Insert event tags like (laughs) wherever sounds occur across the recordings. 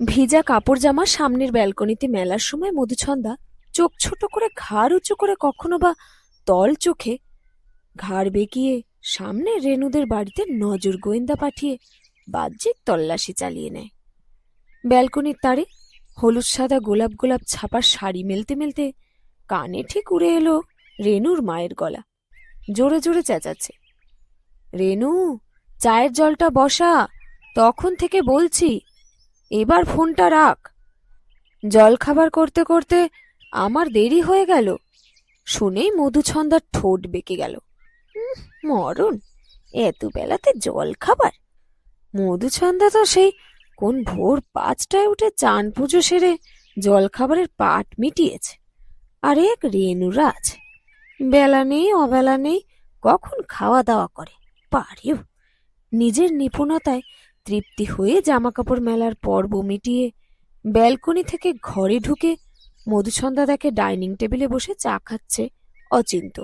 ভিজা কাপড় জামা সামনের ব্যালকনিতে মেলার সময় মধুছন্দা চোখ ছোট করে, ঘাড় উঁচু করে কখনো বা তল চোখে ঘাড় বেঁকিয়ে সামনে রেনুদের বাড়িতে নজর গোয়েন্দা পাঠিয়ে বাহ্যিক তল্লাশি চালিয়ে নেয়। ব্যালকনির তারে হলুদ সাদা গোলাপ গোলাপ ছাপার শাড়ি মেলতে মেলতে কানে ঠিক উড়ে এলো রেনুর মায়ের গলা। জোরে জোরে চেঁচাচ্ছে। রেনু চায়ের জলটা বসা, তখন থেকে বলছি এবার ফোনটা রাখ। জল খাবার করতে করতে আমার দেরি হয়ে গেল। শুনেই মধুছন্দার ঠোঁট বেঁকে গেল। মরণ, এত বেলাতে জল খাবার? মধুছন্দা তো সেই কোন ভোর পাঁচটায় উঠে চান পুজো সেরে জল খাবারের পাট মিটিয়েছে। আর এক রেনুরা আছে। বেলা নেই, অবেলা নেই, কখন খাওয়া দাওয়া করে? পারেও, নিজের নিপুণতায় তৃপ্তি হয়ে জামাকাপড় মেলার পর্ব মিটিয়ে ব্যালকনি থেকে ঘরে ঢুকে মধুছন্দা দেখে ডাইনিং টেবিলে বসে চা খাচ্ছে অচিন্ত।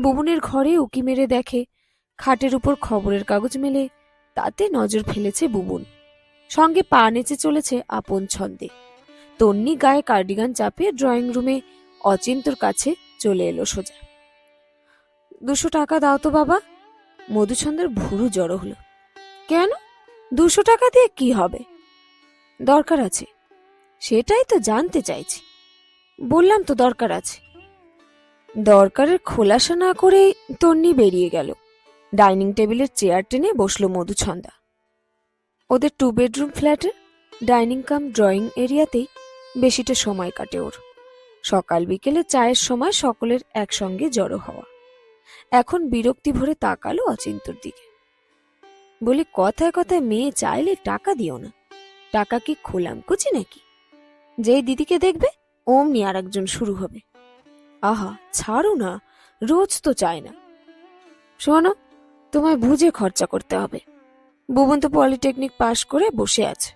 বুবনের ঘরে উকি মেরে দেখে, খাটের উপর খবরের কাগজ মেলে, তাতে নজর ফেলেছে বুবুন। সঙ্গে পা নেচে চলেছে আপন ছন্দে। তন্নি গায়ে কার্ডিগান চাপিয়ে ড্রয়িং রুমে অচিন্তর কাছে চলে এলো সোজা। দুশো টাকা দাও তো বাবা। মধুচন্দ্রের ভুরু জড়ো হলো। কেন? দুশো টাকা দিয়ে কি হবে? দরকার আছে। সেটাই তো জানতে চাইছি। বললাম তো দরকার আছে। দরকারের খোলাসা না করেই তন্নি বেরিয়ে গেল। ডাইনিং টেবিলের চেয়ার টেনে বসল মধুছন্দা। ওদের টু বেডরুম ফ্ল্যাটের ডাইনিং কাম ড্রয়িং এরিয়াতেই বেশিটা সময় কাটে ওর। সকাল বিকেলে চায়ের সময় সকলের একসঙ্গে জড়ো হওয়া। এখন বিরক্তি ভরে তাকালো অচিন্তর দিকে। বলি, কথায় কথায় মেয়ে চাইলে টাকা দিও না। টাকা কি খোলাম কুচি নাকি? যেই দিদিকে দেখবে, অমনি আর একজন শুরু হবে। আহা, ছাড়ো না, রোজ তো চায় না। শোনো, তোমায় বুঝে খরচা করতে হবে। বুবন তো পলিটেকনিক পাশ করে বসে আছে।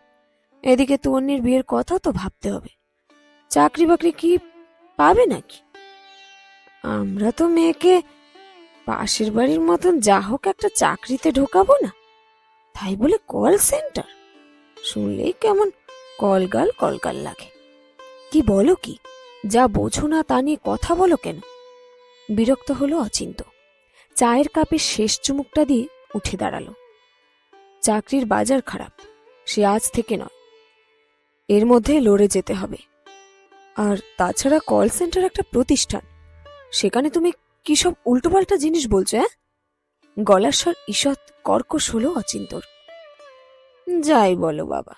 এদিকে তন্নির বিয়ের কথা তো ভাবতে হবে। চাকরি বাকরি কি পাবে নাকি? আমরা তো মেয়েকে পাশের বাড়ির মতন যা হোক একটা চাকরিতে ঢোকাবো না। তাই বলে কল সেন্টার শুনলেই কেমন কলগাল কলগাল লাগে। কি বলো কি? যা বোঝো না তা নিয়ে কথা বলো কেন? বিরক্ত হলো অচিন্ত। চায়ের কাপের শেষ চুমুকটা দিয়ে উঠে দাঁড়াল। চাকরির বাজার খারাপ, সে আজ থেকে নয়। এর মধ্যে লড়ে যেতে হবে। আর তাছাড়া কল সেন্টার একটা প্রতিষ্ঠান। সেখানে তুমি কি সব উল্টোপাল্টা জিনিস বলছো হ্যাঁ গলার স্বর ঈষৎ কর্কশ হলো অচিন্তর। যাই বলো বাবা,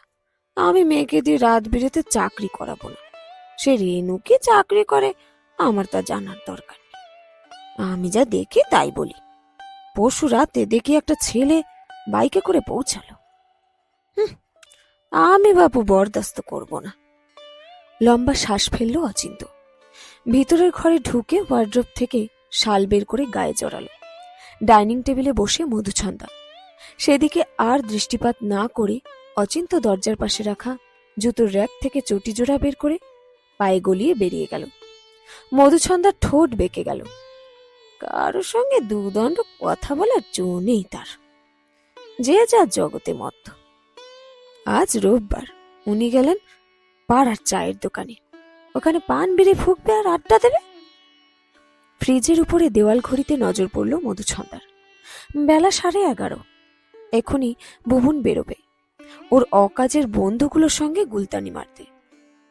আমি মেয়েকে দিয়ে রাত বিরেতে চাকরি করাবো না। সে রেনুকে চাকরি করে, আমার তা জানার দরকার নেই। আমি যা দেখি তাই বলি। পরশু রাতে দেখি একটা ছেলে বাইকে করে পৌঁছালো। আমি বাবু বরদাস্ত করব না। লম্বা শ্বাস ফেলল অচিন্ত। ভিতরের ঘরে ঢুকে ওয়ার্ড্রোপ থেকে শাল বের করে গায়ে জড়ালো। ডাইনিং টেবিলে বসে মধুছন্দা সেদিকে আর দৃষ্টিপাত না করে অচিন্ত দরজার পাশে রাখা জুতোর র্যাক থেকে চটি জোড়া বের করে পায়ে গলিয়ে বেরিয়ে গেল। মধুছন্দার ঠোঁট বেঁকে গেল। কারও সঙ্গে দুদণ্ড কথা বলার জো নেই তার। যে যা জগতে মত আজ রোববার উনি গেলেন পাড়ার চায়ের দোকানে। ওখানে পান বিড়ি ফুকবে আর আড্ডা দেবে? ফ্রিজের উপরে দেওয়াল ঘড়িতে নজর পড়ল মধুছন্দার। বেলা সাড়ে এগারো। এখনই বুবুন বেরোবে। ওর অকাজের বন্ধুগুলোর সঙ্গে গুলতানি মারতে।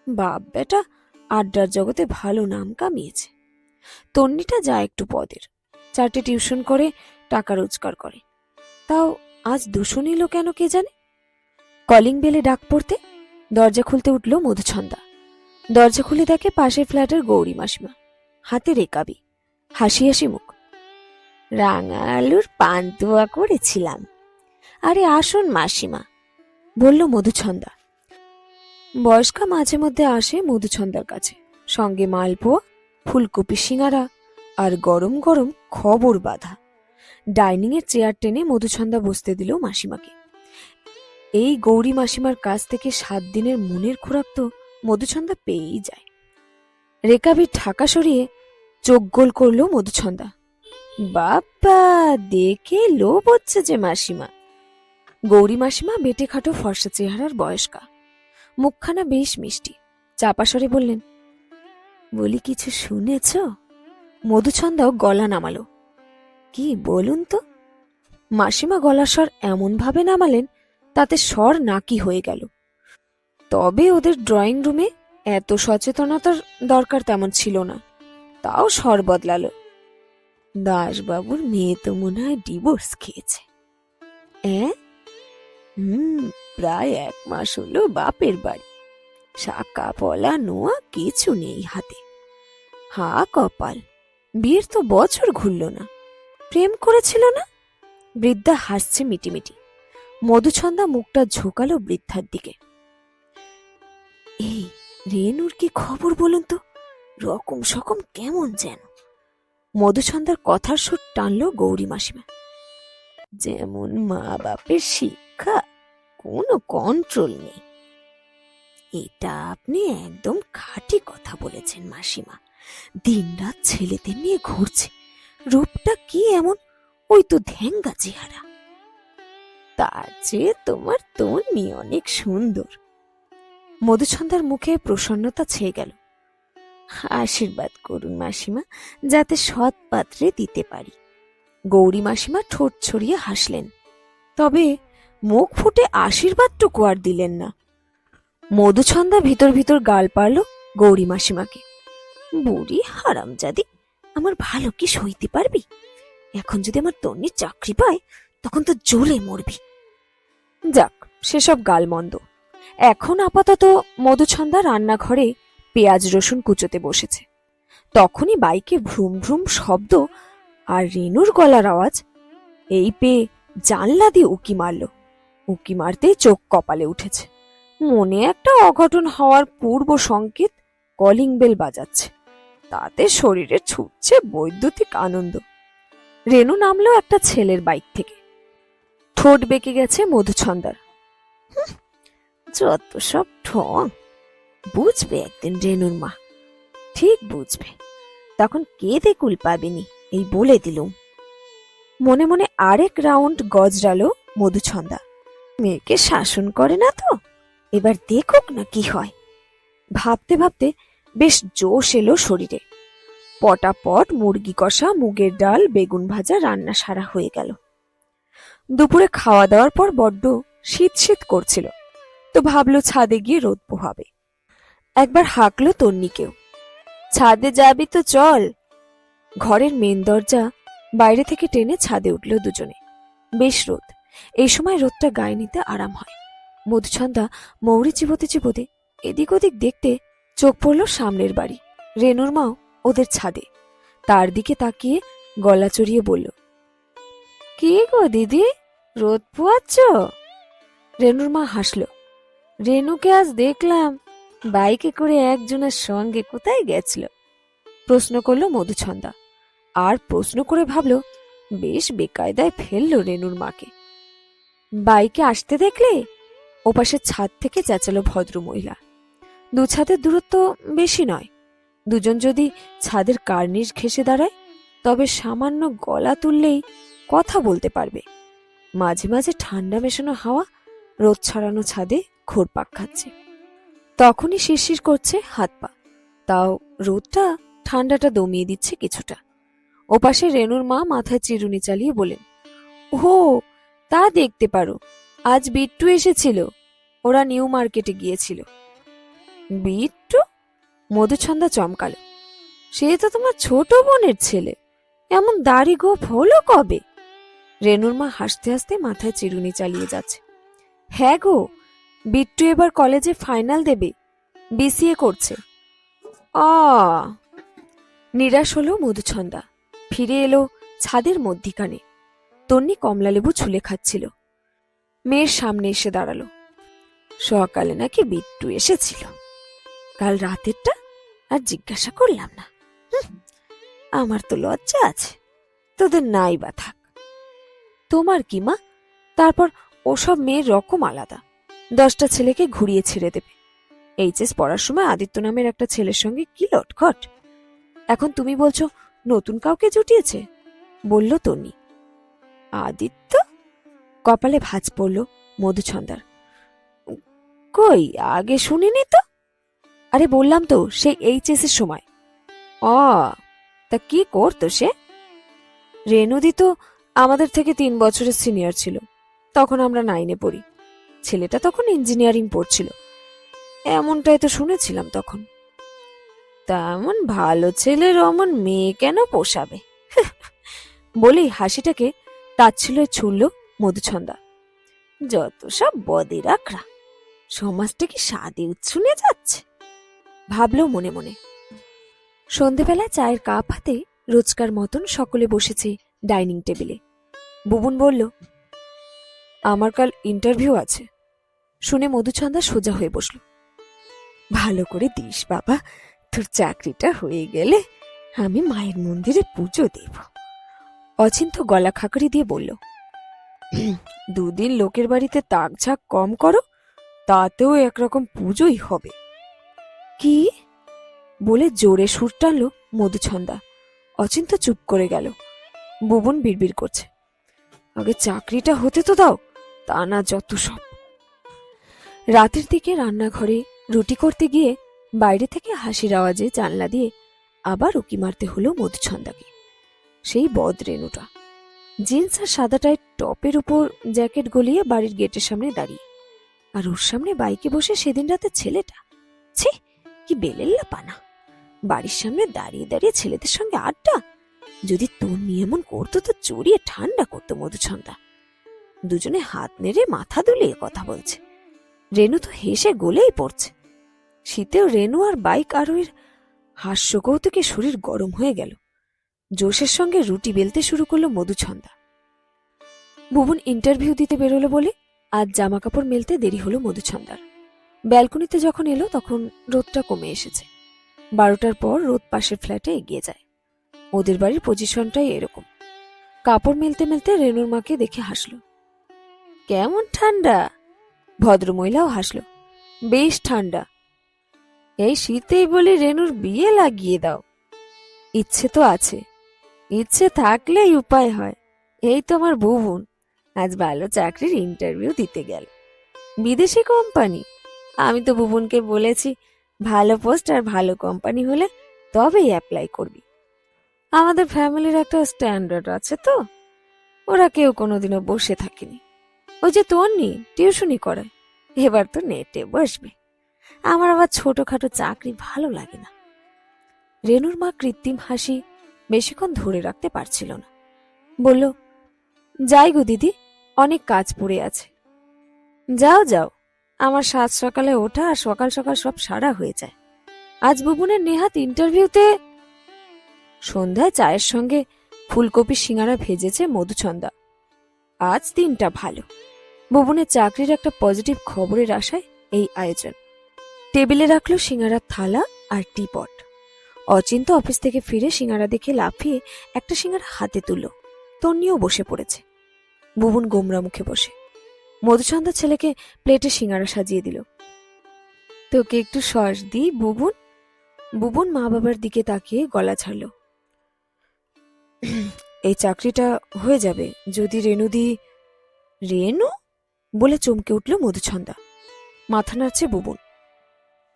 বাপ বেটা, আড্ডার জগতে ভালো নাম কামিয়েছে। তন্নিটা যা একটু পদের। চারটে টিউশন করে, টাকা রোজগার করে। তাও আজ দুশো নিল কেন কে জানে? কলিং বেলে ডাক পড়তে, দরজা খুলতে উঠল মধুছন্দা। দরজা খুলে দেখে পাশের ফ্ল্যাটের গৌরী মাসিমা। হাতে রেকাবি। হাসি হাসি মুখ। রাঙা আলুর পান্তুয়া করেছিলাম। আরে আসুন মাসিমা, বলল মধুছন্দা। বয়স্কা মাঝে মধ্যে আসে মধুছন্দার কাছে। সঙ্গে মালপোয়া, ফুলকপি সিঙারা আর গরম গরম খবর বাঁধা। ডাইনিং এর চেয়ার টেনে মধুছন্দা বসতে দিল মাসিমাকে। এই গৌরী মাসিমার কাছ থেকে সাত দিনের মনের খোরাক তো মধুছন্দা পেয়েই যায়। রেকাবির ঢাকা সরিয়ে চোখ গোল করল মধুছন্দা বাবা দেখে লোভ হচ্ছে যে মাসিমা। গৌরী মাসিমা বেটে খাটো ফর্সা চেহারার বয়স্কা। মুখখানা বেশ মিষ্টি। চাপাসরে বললেন, বলি, কিছু শুনেছ? মধুছন্দাও গলা নামালো। কি, বলুন তো? মাসিমা গলা স্বর এমনভাবে নামালেন, তাতে স্বর নাকি হয়ে গেল। তবে ওদের ড্রয়িং রুমে এত সচেতনতার দরকার তেমন ছিল না। তাও স্বর বদলালো। দাসবাবুর মেয়ে তো মনে হয় ডিভোর্স খেয়েছে। হুম, প্রায় এক মাস হলো বাপের বাড়ি। শাকা, পলা, নোয়া কিছু নেই হাতে। হা কপাল, বিয়ের তো বছর ঘুরল না। প্রেম করেছিল না? বৃদ্ধা হাসছে মিটিমিটি। মধুছন্দা মুখটা ঝোকালো বৃদ্ধার দিকে। এই, রেনুর কি খবর বলুন তো? রকম সকম কেমন যেন। মধুছন্দার কথার সুর টানল গৌরী মাসিমা। যেমন মা বাপের শিক্ষা, কোনো কন্ট্রোল নেই। এটা আপনি একদম খাঁটি কথা বলেছেন মাসিমা। দিনরাত ছেলেদের নিয়ে ঘুরছে। রূপটা কি এমন? ওই তো ধ্যাঙ্গা চেহারা। তার চেয়ে তোমার তন্নি অনেক সুন্দর। মধুছন্দার মুখে প্রসন্নতা ছেয়ে গেল। আশীর্বাদ করুন মাসিমা, যাতে সৎ পাত্রে দিতে পারি। গৌরী মাসিমা ঠোঁট ছড়িয়ে হাসলেন। তবে মুখ ফুটে আশীর্বাদটুকু আর দিলেন না। মধুছন্দা ভিতর ভিতর গাল পারল গৌরী মাসিমাকে। বুড়ি হারামজাদি, আমার ভালো কি সইতে পারবি? এখন যদি আমার তন্নির চাকরি পায়, তখন তো জ্বলে মরবি। যাক, সেসব গালমন্দ। এখন আপাতত মধুছন্দা রান্নাঘরে পেঁয়াজ রসুন কুচোতে বসেছে। তখনই বাইকে ভ্রুম ভ্রুম শব্দ আর রেনুর গলার আওয়াজ। এই পেয়ে জানলা দিয়ে উকি মারল। উকি মারতেই চোখ কপালে উঠেছে। মনে একটা অঘটন হওয়ার পূর্ব সংকেত কলিং বেল বাজাচ্ছে। তাতে শরীরে ছুটছে বৈদ্যুতিক আনন্দ। রেনু নামলো একটা ছেলের বাইক থেকে। ঠোঁট বেঁকে গেছে মধুছন্দার। যত সব ঠং বুঝবে একদিন রেনুর মা। ঠিক বুঝবে। তখন কেঁদে কুল পাবেনি, এই বলে দিলুম। মনে মনে আরেক রাউন্ড গজরালো মধুছন্দা। মেয়েকে শাসন করে না তো? এবার দেখুক না কি হয়। ভাবতে ভাবতে বেশ জোশ এলো শরীরে। পটাপট মুরগি কষা, মুগের ডাল, বেগুন ভাজা, রান্না সারা হয়ে গেল। দুপুরে খাওয়া দাওয়ার পর বড্ড শীত শীত করছিল। তো ভাবলো ছাদে গিয়ে রোদ পোহাবে। একবার হাঁকলো তন্নিকেও। ছাদে যাবি তো চল। ঘরের মেন দরজা বাইরে থেকে টেনে ছাদে উঠল দুজনে। বেশ রোদ। এই সময় রোদটা গায়ে নিতে আরাম হয়। মধুছন্দা মৌরি চিবোতে চিবোতে এদিক ওদিক দেখতে চোখ পড়ল সামনের বাড়ি, রেনুর মাও ওদের ছাদে। তার দিকে তাকিয়ে গলা চড়িয়ে বলল, কি গো দিদি? রোদ পোয়াচ্ছ? রেনুর মা হাসল, রেনুকে আজ দেখলাম। বাইকে করে একজনের সঙ্গে কোথায় গেছিল? প্রশ্ন করল মধুছন্দা। আর প্রশ্ন করে ভাবল, বেশ বেকায়দায় ফেলল রেনুর মাকে। বাইকে আসতে দেখলে ওপাশের ছাদ থেকে চেঁচালো ভদ্র মহিলা। দু ছাদের দূরত্ব বেশি নয়। দুজন যদি ছাদের কার্নিশ ঘেসে দাঁড়ায়, তবে সামান্য গলা তুললেই কথা বলতে পারবে। মাঝে মাঝে ঠান্ডা মেশানো হাওয়া রোদ ছড়ানো ছাদে ঘোরপাক খাচ্ছে। তখনই শিরশির করছে হাত পা। তাও রোদটা ঠান্ডাটা দমিয়ে দিচ্ছে কিছুটা। ওপাশে রেনুর মা মাথায় চিরুনি চালিয়ে বলেন ও তা দেখতে পারো। আজ বিট্টু এসেছিল। ওরা নিউ মার্কেটে গিয়েছিল। বিট্টু? মধুছন্দা চমকালো। সে তো তোমার ছোট বোনের ছেলে। এমন দাড়ি গোপ হলো কবে? রেনুর মা হাসতে হাসতে মাথায় চিরুনি চালিয়ে যাচ্ছে। হ্যাঁ গো বিট্টু এবার কলেজে ফাইনাল দেবে, বিসিএ করছে। আ। নিরাশ হলো মধুছন্দা। ফিরে এলো ছাদের মধ্যিখানে। তন্নি কমলালেবু ছুলে খাচ্ছিল। মেয়ের সামনে এসে দাঁড়াল। সকালে নাকি বিট্টু এসেছিল। কাল রাতেরটা আর জিজ্ঞাসা করলাম না। আমার তো লজ্জা আছে। তোদের নাই বা থাক। তোমার কি মা? তারপর ওসব মেয়ের রকম আলাদা। দশটা ছেলেকে ঘুরিয়ে ছেড়ে দেবে। এইচএস পড়ার সময় আদিত্য নামের একটা ছেলের সঙ্গে কি লটখট এখন তুমি বলছো, নতুন কাউকে জুটিয়েছে? বলল তনি আদিত্য? কপালে ভাঁজ পড়ল মধুছন্দার। কই, আগে শুনিনি তো? আরে বললাম তো সেই এইচএস এর সময়। অ, তা কি করতো সে? রেনুদি তো আমাদের থেকে তিন বছরের সিনিয়র ছিল। তখন আমরা নাইনে পড়ি। ছেলেটা তখন ইঞ্জিনিয়ারিং পড়ছিল। এমনটাই তো শুনেছিলাম তখন। তেমন ভালো ছেলের অমন মেয়ে কেন পোষাবে? (laughs) বলেই হাসিটাকে তাচ্ছিল ছুড়ল মধুছন্দা। যত সব বদিরাকরা, সমাজটা কি স্বাদে উচ্ছুনে যাচ্ছে? ভাবলো মনে মনে। সন্ধেবেলা চায়ের কাপ হাতে রোজকার মতন সকলে বসেছে ডাইনিং টেবিলে। বুবুন বলল, আমার কাল ইন্টারভিউ আছে। শুনে মধুচন্দা সোজা হয়ে বসল। ভালো করে দিস, বাবা। তোর চাকরিটা হয়ে গেলে আমি মায়ের মন্দিরে পুজো দেব। অচিন্ত গলা খাকড়ি দিয়ে বলল দুদিন লোকের বাড়িতে তাক ঝাক কম করো, তাতেও একরকম পুজোই হবে। কি? বলে জোরে সুর টানল মধুছন্দা অচিন্ত চুপ করে গেল। বুবন বিড়বিড় করছে, আগে চাকরিটা হতে তো দাও, তা না যত সব রাতের দিকে রান্নাঘরে রুটি করতে গিয়ে বাইরে থেকে হাসির আওয়াজে জানলা দিয়ে আবার উকি মারতে হলো মধুছন্দাকে। সেই বদ রেনুটা জিন্স আর সাদা টপের উপর জ্যাকেট গলিয়ে বাড়ির গেটের সামনে দাঁড়িয়ে। আর ওর সামনে বাইকে বসে সেদিন রাতে ছেলেটা। ছি, কি বেলেল্লা পানা বাড়ির সামনে দাঁড়িয়ে দাঁড়িয়ে ছেলেদের সঙ্গে আড্ডা। যদি তোর নিয়মন করতো তো চড়িয়ে ঠান্ডা করতো মধুছন্দা। দুজনে হাত নেড়ে মাথা দুলিয়ে কথা বলছে। রেনু তো হেসে গলেই পড়ছে। শীতেও রেনু আর বাইক আরোহীর হাস্য কৌতুকে শরীর গরম হয়ে গেল। জোশের সঙ্গে রুটি বেলতে শুরু করল মধুছন্দা। ভুবন ইন্টারভিউ দিতে বেরোলো বলে আজ জামা কাপড় মেলতে দেরি হলো মধুছন্দার। ব্যালকনিতে যখন এলো তখন রোদটা কমে এসেছে। বারোটার পর রোদ পাশের ফ্ল্যাটে এগিয়ে যায়। ওদের বাড়ির পজিশনটাই এরকম। কাপড় মেলতে মেলতে রেনুর মাকে দেখে হাসলো। কেমন ঠান্ডা? ভদ্রমহিলাও হাসলো। বেশ ঠান্ডা এই শীতেই বলি রেনুর বিয়ে লাগিয়ে দাও। ইচ্ছে তো আছে। ইচ্ছে থাকলেই উপায় হয়। এই তো আমার বুবুন আজ ভালো চাকরির ইন্টারভিউ দিতে গেল। বিদেশি কোম্পানি আমি তো বুবুনকে বলেছি, ভালো পোস্ট আর ভালো কোম্পানি হলে তবেই অ্যাপ্লাই করবি। আমাদের ফ্যামিলির একটা স্ট্যান্ডার্ড আছে তো। ওরা কেউ কোনোদিনও বসে থাকেনি। ওই যে তোর নি টিউশনি করে। এবার তো নেটে বসবে। আমার আবার ছোটখাটো চাকরি ভালো লাগে না। রেনুর মা কৃত্রিম হাসি বেশিক্ষণ ধরে রাখতে পারছিল না। বলল, যাই গো দিদি, অনেক কাজ পড়ে আছে। যাও যাও, আমার সাত সকালে ওঠা আর সকাল সকাল সব সারা হয়ে যায়। আজ বুবুনের নেহাত ইন্টারভিউতে সন্ধ্যায় চায়ের সঙ্গে ফুলকপি সিঙ্গারা ভেজেছে মধুছন্দা আজ দিনটা ভালো। বুবুনের চাকরির একটা পজিটিভ খবরের আশায় এই আয়োজন। টেবিলে রাখল সিঙ্গারার থালা আর টিপট। অচিন্ত অফিস থেকে ফিরে সিঙ্গারা দেখে লাফিয়ে একটা সিঙ্গারা হাতে তুলল। তন্নিও বসে পড়েছে। বুবুন গোমরা মুখে বসে। মধুচন্দা ছেলেকে প্লেটে সিঙ্গারা সাজিয়ে দিল। তোকে একটু সস দিই, বুবুন? বুবুন মা বাবার দিকে তাকিয়ে গলা ছাড়ল। এই চাকরিটা হয়ে যাবে যদি রেনুদি রেনু বলে চমকে উঠল মধুছন্দা মাথা নাড়ছে বুবুন।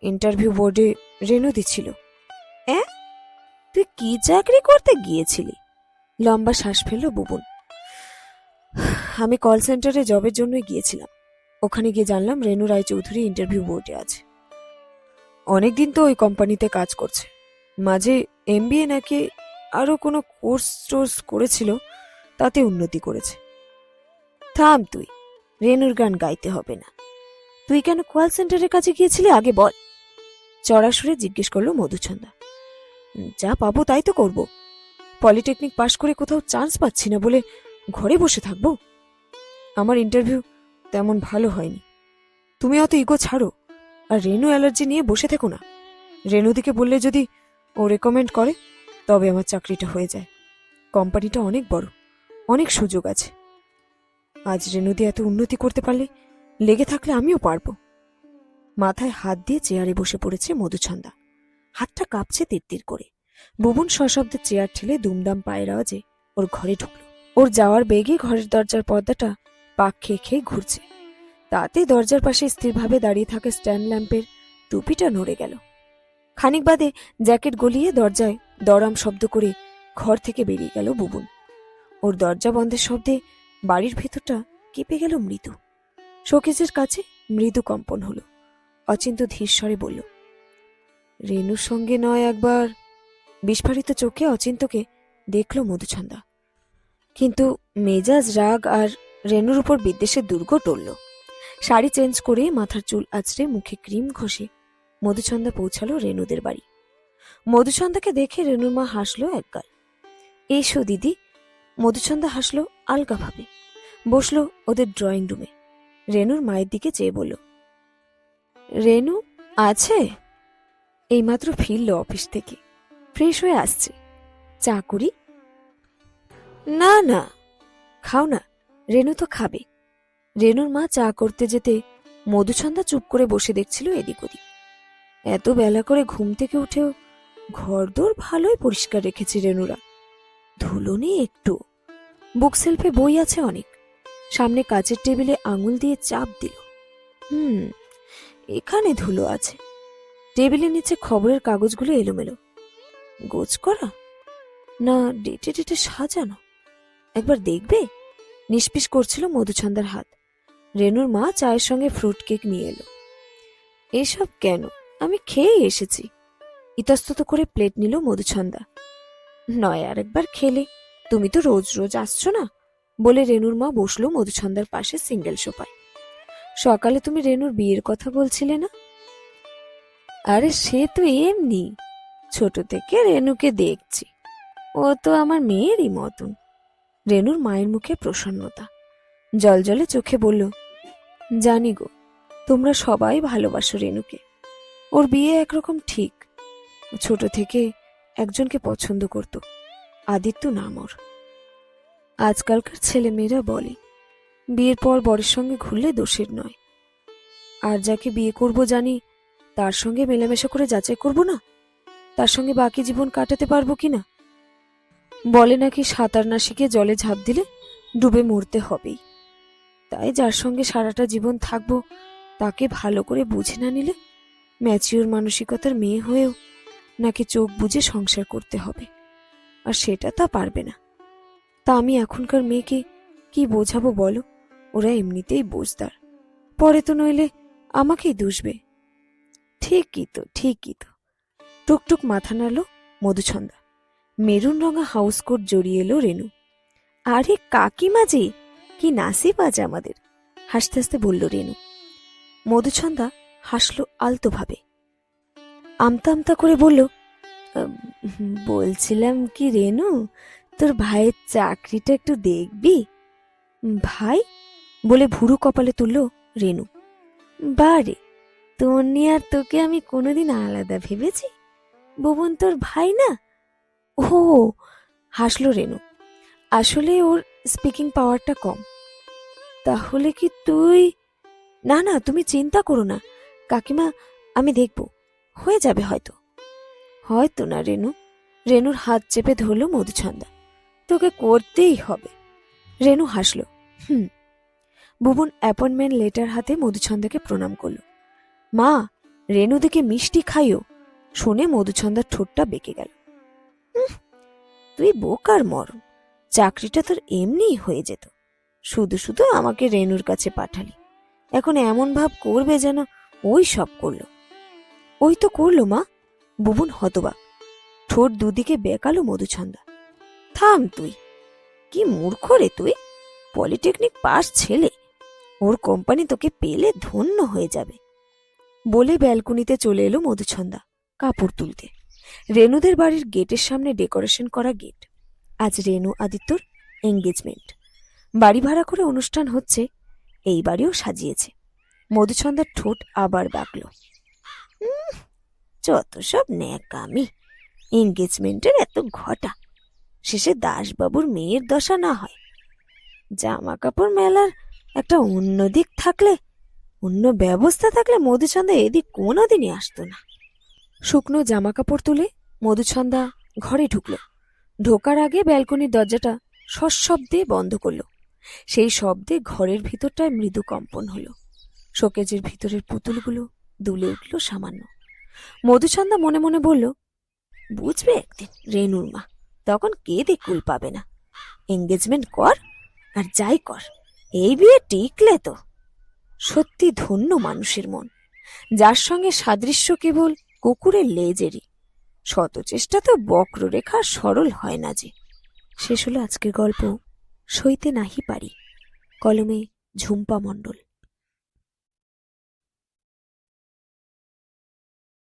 ইন্টারভিউ বোর্ডে রেনু দিচ্ছিল অ্যাঁ? তুই কি চাকরি করতে গিয়েছিলি? লম্বা শ্বাস ফেলল বুবুন। আমি কল সেন্টারে জবের জন্য গিয়েছিলাম। ওখানে গিয়ে জানলাম রেনু রায় চৌধুরী ইন্টারভিউ বোর্ডে আছে। অনেকদিন তো ওই কোম্পানিতে কাজ করছে। মাঝে এমবিএ নাকি আরও কোনো কোর্স টোর্স করেছিল, তাতে উন্নতি করেছে। থাম তুই। রেনুর গান গাইতে হবে না। তুই কেন কল সেন্টারের কাছে গিয়েছিলি? আগে বল। চড়া সুরে জিজ্ঞেস করল মধুচন্দা যা পাবো তাই তো করব। পলিটেকনিক পাশ করে কোথাও চান্স পাচ্ছি না বলে ঘরে বসে থাকব? আমার ইন্টারভিউ তেমন ভালো হয়নি। তুমি অত ইগো ছাড়ো, আর রেনু অ্যালার্জি নিয়ে বসে থেকো না। রেনুদিকে বললে যদি ও রেকমেন্ড করে, তবে আমার চাকরিটা হয়ে যায়। কোম্পানিটা অনেক বড়, অনেক সুযোগ আছে। আজ রেনুদি এত উন্নতি করতে পারলে লেগে থাকলে আমিও পারব। মাথায় হাত দিয়ে চেয়ারে বসে পড়েছে মধুছন্দা হাতটা কাঁপছে তিরতির করে। বুবুন সশব্দে চেয়ার ঠেলে দুমদাম পায়ের আওয়াজে ওর ঘরে ঢুকলো। ওর যাওয়ার বেগে ঘরের দরজার পর্দাটা পাক খেয়ে খেয়ে ঘুরছে। তাতে দরজার পাশে স্থিরভাবে দাঁড়িয়ে থাকা স্ট্যান্ড ল্যাম্পের টুপিটা নড়ে গেল। খানিক বাদে জ্যাকেট গলিয়ে দরজায় দরাম শব্দ করে ঘর থেকে বেরিয়ে গেল বুবুন। ওর দরজা বন্ধের শব্দে বাড়ির ভেতরটা কেঁপে গেল মৃদু। শোকেজের কাছে মৃদু কম্পন হলো। অচিন্ত ধীরস্বরে বলল রেনুর সঙ্গে নয় একবার? বিস্ফারিত চোখে অচিন্তকে দেখল মধুছন্দা কিন্তু মেজাজ, রাগ আর রেনুর উপর বিদ্বেষের দুর্গ টলল। শাড়ি চেঞ্জ করে মাথার চুল আঁচড়ে মুখে ক্রিম ঘষে মধুছন্দা পৌঁছালো রেনুদের বাড়ি। মধুছন্দাকে দেখে রেনুর মা হাসলো একগাল। এসো দিদি। মধুছন্দা হাসলো আলগাভাবে। বসল ওদের ড্রয়িং রুমে। রেনুর মায়ের দিকে চেয়ে বলল, রেনু, আছে? এইমাত্র ফিরল অফিস থেকে। ফ্রেশ হয়ে আসছে। চা করি? না না। খাও না, রেনু তো খাবে। রেনুর মা চা করতে যেতে মধুছন্দা চুপ করে বসে দেখছিল এদিক ওদিক। এত বেলা করে ঘুম থেকে উঠেও ঘরদোর ভালোই পরিষ্কার রেখেছে রেনুরা। ধুলো নেই একটু। বুক সেলফে বই আছে অনেক। সামনে কাচের টেবিলে আঙুল দিয়ে চাপ দিল। হুম, এখানে ধুলো আছে। টেবিলের নিচে খবরের কাগজগুলো এলোমেলো। গোছ করা? না, ডেটে ডেটে সাজানো। একবার দেখবে? নিষ্পিস করছিল মধুছন্দার হাত। রেনুর মা চায়ের সঙ্গে ফ্রুট কেক নিয়ে এলো। এসব কেন? আমি খেয়েই এসেছি। ইতস্তত করে প্লেট নিল মধুছন্দা নয় আর একবার খেলে। তুমি তো রোজ রোজ আসছো না? বলে রেনুর মা বসল মধুছন্দার পাশে সিঙ্গেল সোফায়। সকালে তুমি রেনুর বিয়ের কথা বলছিলে না? আরে সে তো এমনি। ছোট থেকে রেনুকে দেখছি। ও তো আমার মেয়েরই মতন। রেনুর মায়ের মুখে প্রসন্নতা। জলজলে চোখে বলল, জানি গো, তোমরা সবাই ভালোবাসো রেনুকে। ওর বিয়ে একরকম ঠিক। ছোট থেকে একজনকে পছন্দ করত। আদিত্য নাম ওর আজকালকার ছেলেমেয়েরা বলে, বিয়ের পর বরের সঙ্গে ঘুরলে দোষের নয়। আর যাকে বিয়ে করব জানি, তার সঙ্গে মেলামেশা করে যাচাই করব না? তার সঙ্গে বাকি জীবন কাটাতে পারব কিনা বলে নাকি সাঁতার না শিখে জলে ঝাঁপ দিলে ডুবে মরতে হবেই। তাই যার সঙ্গে সারাটা জীবন থাকব, তাকে ভালো করে বুঝে না নিলে ম্যাচিওর মানসিকতার মেয়ে হয়েও নাকি চোখ বুঝে সংসার করতে হবে। আর সেটা তা পারবে না। তা আমি এখনকার মেয়েকে কি বোঝাবো বলো? ওরা এমনিতেই বোঝদার। পরে তো নইলে আমাকেই দুষবে। ঠিকই তো ঠিকই তো। টুকটুক মাথা নাড়ল মধুছন্দা মেরুন রঙা হাউস কোট জড়িয়ে এলো রেনু। আরে কাকিমা যে কি নাসিব আজ আমাদের হাসতে হাসতে বলল রেনু। মধুছন্দা হাসলো আলতোভাবে। আমতা আমতা করে বলল "আম, বলছিলাম কি রেনু, তোর ভাইয়ের চাকরিটা একটু দেখবি? ভাই? বলে ভুরু কপালে তুলল রেনু। বারে, তোর নিয়ে আর তোকে আমি কোনোদিন আলাদা ভেবেছি? ভুবন তোর ভাই না? ও হাসলো রেনু। আসলে ওর স্পিকিং পাওয়ারটা কম। তাহলে কি তুই, না না, তুমি চিন্তা করো না। কাকিমা, আমি দেখব। হয়ে যাবে হয়তো। হয়তো না রেনু। রেনুর হাত চেপে ধরল মধুছন্দা তোকে করতেই হবে। রেনু হাসলো। হুম। ভুবন অ্যাপয়েন্টমেন্ট লেটার হাতে মধুছন্দাকে প্রণাম করল। মা রেনু দিকে মিষ্টি খাইও। শুনে মধুছন্দার ঠোঁটটা বেঁকে গেল। "উহ, তুই বোকার মরণ। চাকরিটা তোর এমনিই হয়ে যেত। শুধু শুধু আমাকে রেনুর কাছে পাঠালি। এখন এমন ভাব করবে যেন ওই সব করল। ওই তো করল মা। বুবুন হতবাক ঠোঁট দুদিকে বেকালো মধুছন্দা থাম তুই। কি মূর্খ রে তুই? পলিটেকনিক পাস ছেলে। ওর কোম্পানি তোকে পেলে ধন্য হয়ে যাবে। বলে ব্যালকনিতে চলে এলো মধুছন্দা কাপড় তুলতে। রেনুদের বাড়ির গেটের সামনে ডেকোরেশন করা গেট। আজ রেনু আদিত্যর এঙ্গেজমেন্ট। বাড়ি ভাড়া করে অনুষ্ঠান হচ্ছে, এই বাড়িও সাজিয়েছে। মধুছন্দার ঠোঁট আবার বাঁকল। যত সব ন্যাকামি। এঙ্গেজমেন্টের এত ঘটা। শেষে দাসবাবুর মেয়ের দশা না হয়। জামা কাপড় মেলার একটা অন্য দিক থাকলে, অন্য ব্যবস্থা থাকলে মধুছন্দা এদিক কোনোদিনই আসতো না। শুকনো জামা কাপড় তুলে মধুছন্দা ঘরে ঢুকলো। ঢোকার আগে ব্যালকনির দরজাটা সশব্দে বন্ধ করল। সেই শব্দে ঘরের ভিতরটায় মৃদু কম্পন হলো। শোকেজের ভিতরের পুতুলগুলো দুলে উঠল সামান্য। মধুচন্দা মনে মনে বলল, বুঝবে একদিন রেনুর মা, তখন কে কুল পাবে না। এঙ্গেজমেন্ট কর আর যাই কর, এই বিয়ে টিকলে তো। সত্যি ধন্য মানুষের মন। যার সঙ্গে সাদৃশ্য কেবল কুকুরের লেজেরই, শত চেষ্টা তো বক্ররেখা সরল হয় না যে। শেষ হলো আজকের গল্প, সইতে নাহি পারি। কলমে ঝুম্পা মণ্ডল।